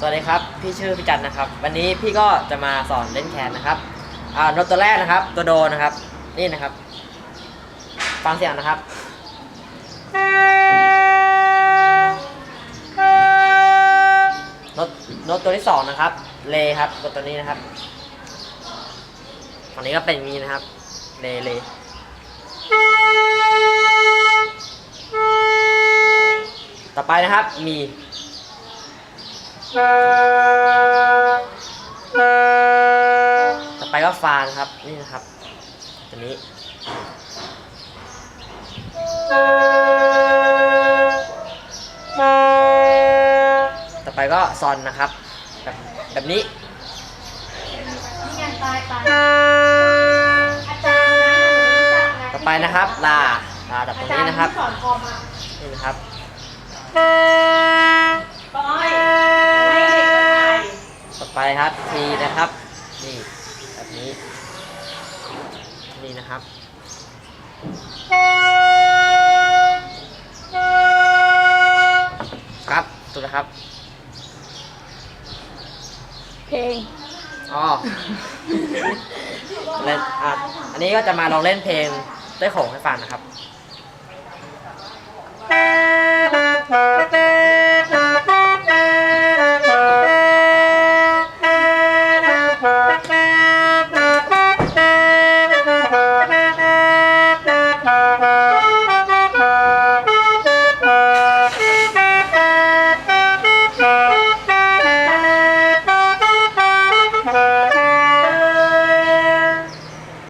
สวัสดีครับ พี่ชื่อพี่จันนะครับ วันนี้พี่ก็จะมาสอนเล่นแคนนะครับอ่าโน้ตตัวแรกนะครับ ตัวโดนะครับ นี่นะครับ ฟังเสียงนะครับ โน้ตโน้ตตัวที่สองนะครับ เลครับกดตัวนี้นะครับฝั่งนี้ก็เป็นอย่างนี้นะครับ เลเลต่อไปนะครับมี ต่อไปก็ฟานครับนี่นะครับตัวนี้ต่อไปก็ซอนนะครับ แบบแบบนี้นี่ไงตายตายอาจารย์นะรู้จักนะต่อไปนะครับลาลาแบบตรงนี้นะครับ อาจารย์ที่สอนคอมอะ นี่นะครับ ไปครับทีนะครับนี่แบบนี้นี่นะครับครับถูกแล้ครับ เพลง อ๋อเล่นอะอันนี้ก็จะมาลองเล่นเพลงได้ของให้ฟังนะครับ